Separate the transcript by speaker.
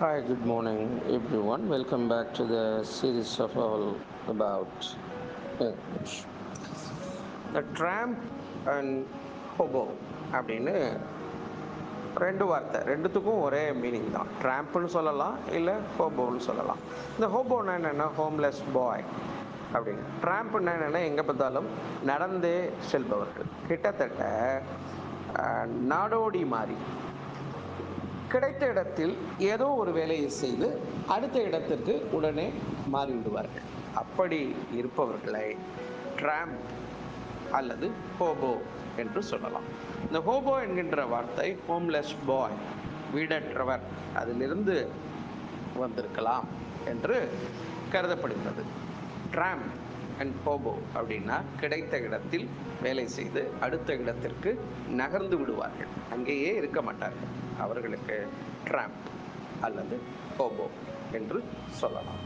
Speaker 1: Hi, good morning, everyone. Welcome back to the series of all about English. The tramp and hobo அப்படின்னு ரெண்டு வார்த்தை. ரெண்டுத்துக்கும் ஒரே meaning தான். ட்ராம்ப்னு சொல்லலாம் இல்லை ஹோபோன்னு சொல்லலாம். இந்த ஹோபோன்னா என்னென்னா ஹோம்லெஸ் பாய் அப்படின்னு. ட்ராம்ப்னா என்னென்னா எங்கே பார்த்தாலும் நடந்தே செல்பவர்கள். கிட்டத்தட்ட நாடோடி மாதிரி. கிடைத்த இடத்தில் ஏதோ ஒரு வேலையை செய்து அடுத்த இடத்திற்கு உடனே மாறிவிடுவார்கள். அப்படி இருப்பவர்களை ட்ராம்ப் அல்லது ஹோபோ என்று சொல்லலாம். இந்த ஹோபோ என்கின்ற வார்த்தை ஹோம்லெஸ் பாய் வீடற்றவர் அதிலிருந்து வந்திருக்கலாம் என்று கருதப்படுகிறது. ட்ராம்ப் அண்ட் ஹோபோ அப்படின்னா கிடைத்த இடத்தில் வேலை செய்து அடுத்த இடத்திற்கு நகர்ந்து விடுவார்கள். அங்கேயே இருக்க மாட்டார்கள். அவர்களுக்கு ட்ராம்ப் அல்லது ஹோபோ என்று சொல்லலாம்.